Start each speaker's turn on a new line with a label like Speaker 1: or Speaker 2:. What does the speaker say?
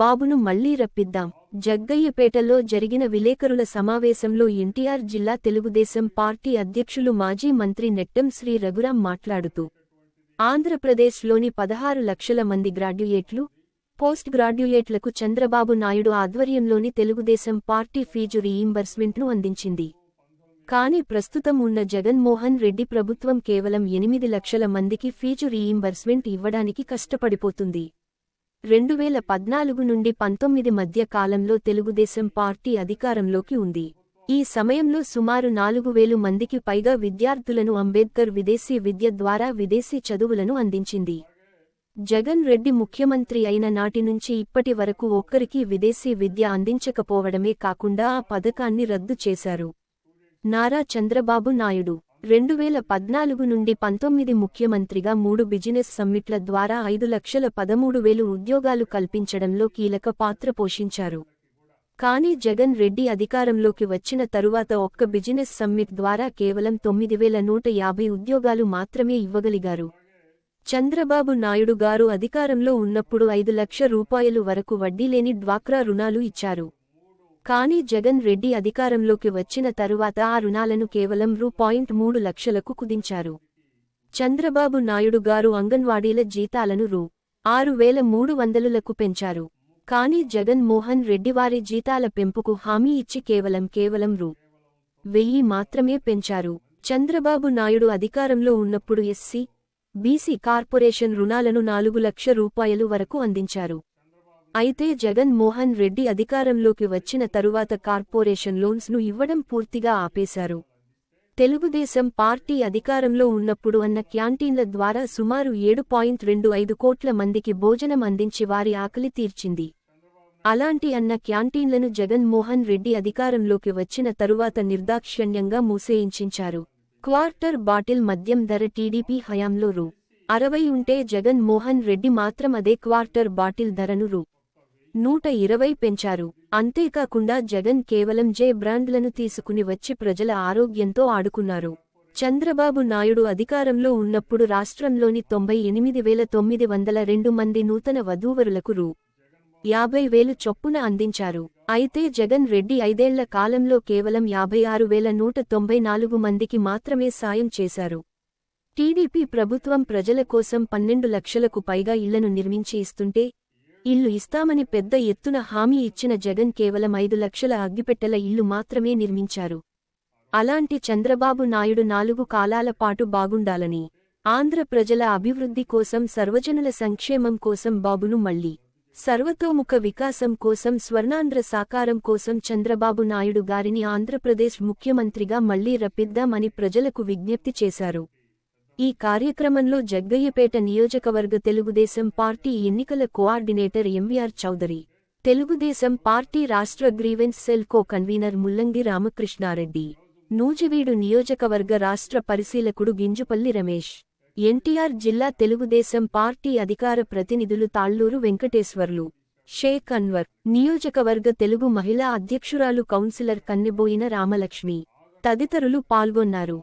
Speaker 1: బాబును మళ్ళీ రప్పిద్దాం. జగ్గయ్యపేటలో జరిగిన విలేకరుల సమావేశంలో ఎన్టీఆర్ జిల్లా తెలుగుదేశం పార్టీ అధ్యక్షులు మాజీ మంత్రి నెట్టెం శ్రీ రఘురాం మాట్లాడుతూ ఆంధ్రప్రదేశ్లోని పదహారు లక్షల మంది గ్రాడ్యుయేట్లు పోస్ట్ గ్రాడ్యుయేట్లకు చంద్రబాబు నాయుడు ఆధ్వర్యంలోని తెలుగుదేశం పార్టీ ఫీజు రీయింబర్స్మెంట్ను అందించింది. కానీ ప్రస్తుతం ఉన్న జగన్మోహన్ రెడ్డి ప్రభుత్వం కేవలం ఎనిమిది లక్షల మందికి ఫీజు రీయింబర్స్మెంట్ ఇవ్వడానికి కష్టపడిపోతుంది. రెండు వేల పద్నాలుగు నుండి పంతొమ్మిది మధ్య కాలంలో తెలుగుదేశం పార్టీ అధికారంలోకి ఉంది. ఈ సమయంలో సుమారు నాలుగు వేలు మందికి పైగా విద్యార్థులను అంబేద్కర్ విదేశీ విద్య ద్వారా విదేశీ చదువులను అందించింది. జగన్ రెడ్డి ముఖ్యమంత్రి అయిన నాటి నుంచి ఇప్పటి వరకు ఒక్కరికీ విదేశీ విద్య అందించకపోవడమే కాకుండా ఆ పథకాన్ని రద్దు చేశారు. నారా చంద్రబాబు నాయుడు రెండు వేల పద్నాలుగు నుండి పంతొమ్మిది ముఖ్యమంత్రిగా మూడు బిజినెస్ సమ్మిట్ల ద్వారా ఐదు లక్షల పదమూడు వేలు ఉద్యోగాలు కల్పించడంలో కీలక పాత్ర పోషించారు. కానీ జగన్ రెడ్డి అధికారంలోకి వచ్చిన తరువాత ఒక్క బిజినెస్ సమ్మిట్ ద్వారా కేవలం తొమ్మిది వేల నూట యాభై ఉద్యోగాలు మాత్రమే ఇవ్వగలిగారు. చంద్రబాబు నాయుడు గారు అధికారంలో ఉన్నప్పుడు ఐదు లక్ష రూపాయలు వరకు వడ్డీలేని డ్వాక్రా రుణాలు ఇచ్చారు. కానీ జగన్ రెడ్డి అధికారంలోకి వచ్చిన తరువాత ఆ రుణాలను కేవలం రూ. పాయింట్ మూడు లక్షలకు కుదించారు. చంద్రబాబు నాయుడు గారు అంగన్వాడీల జీతాలను రూ. ఆరు వేల మూడు వందలులకు పెంచారు. కానీ జగన్ మోహన్ రెడ్డి వారి జీతాల పెంపుకు హామీ ఇచ్చి కేవలం కేవలం రూ. వెయ్యి మాత్రమే పెంచారు. చంద్రబాబు నాయుడు అధికారంలో ఉన్నప్పుడు ఎస్సీ బీసీ కార్పొరేషన్ రుణాలను నాలుగు లక్ష రూపాయలు వరకు అందించారు. అయితే జగన్ మోహన్ రెడ్డి అధికారంలోకి వచ్చిన తరువాత కార్పొరేషన్ లోన్స్ను ఇవ్వడం పూర్తిగా ఆపేశారు. తెలుగుదేశం పార్టీ అధికారంలో ఉన్నప్పుడు అన్న క్యాంటీన్ల ద్వారా సుమారు ఏడు పాయింట్ రెండు ఐదు కోట్ల మందికి భోజనం అందించి వారి ఆకలి తీర్చింది. అలాంటి అన్న క్యాంటీన్లను జగన్ మోహన్ రెడ్డి అధికారంలోకి వచ్చిన తరువాత నిర్దాక్షిణ్యంగా మూసేయించారు క్వార్టర్ బాటిల్ మద్యం ధర టీడీపీ హయాంలో రూ. అరవై ఉంటే జగన్ మోహన్ రెడ్డి మాత్రం అదే క్వార్టర్ బాటిల్ ధరను రూ. నూట ఇరవై పెంచారు. అంతేకాకుండా జగన్ కేవలం జే బ్రాండ్లను తీసుకుని వచ్చి ప్రజల ఆరోగ్యంతో ఆడుకున్నారు. చంద్రబాబు నాయుడు అధికారంలో ఉన్నప్పుడు రాష్ట్రంలోని తొంభై ఎనిమిది వేల తొమ్మిది వందల రెండు మంది నూతన వధూవరులకు రూ. యాభై వేలు చొప్పున అందించారు. అయితే జగన్ రెడ్డి ఐదేళ్ళ కాలంలో కేవలం యాభై ఆరు వేల నూట తొంభై నాలుగు మందికి మాత్రమే సాయం చేశారు. టీడీపీ ప్రభుత్వం ప్రజల కోసం పన్నెండు లక్షలకు పైగా ఇళ్ళను నిర్మించి ఇస్తుంటే ఇల్లు ఇస్తామని పెద్ద ఎత్తున హామీ ఇచ్చిన జగన్ కేవలం ఐదు లక్షల అగ్గిపెట్టెల ఇల్లు మాత్రమే నిర్మించారు. అలాంటి చంద్రబాబు నాయుడు నాలుగు కాలాల పాటు బాగుండాలని ఆంధ్ర ప్రజల అభివృద్ధి కోసం సర్వజనుల సంక్షేమం కోసం బాబును మళ్ళీ సర్వతోముఖ వికాసం కోసం స్వర్ణాంధ్ర సాకారం కోసం చంద్రబాబు నాయుడు గారిని ఆంధ్రప్రదేశ్ ముఖ్యమంత్రిగా మళ్ళీ రప్పిద్దామని ప్రజలకు విజ్ఞప్తి చేశారు. ఈ కార్యక్రమంలో జగ్గయ్యపేట నియోజకవర్గ తెలుగుదేశం పార్టీ ఎన్నికల coordinator MVR Chowdary Telugu Desam party రాష్ట్ర grievance cell co convener Mullangi Ramakrishna Reddy Nuzvid నియోజకవర్గ రాష్ట్ర పరిశీలకుడు గింజుపల్లి రమేష్ ఎన్టీఆర్ జిల్లా తెలుగుదేశం పార్టీ అధికార ప్రతినిధులు తాళ్ళూరు వెంకటేశ్వర్లు షేక్ అన్వర్ నియోజకవర్గ తెలుగు మహిళా అధ్యక్షురాలు కౌన్సిలర్ కన్నెబోయిన రామలక్ష్మి తదితరులు పాల్గొన్నారు.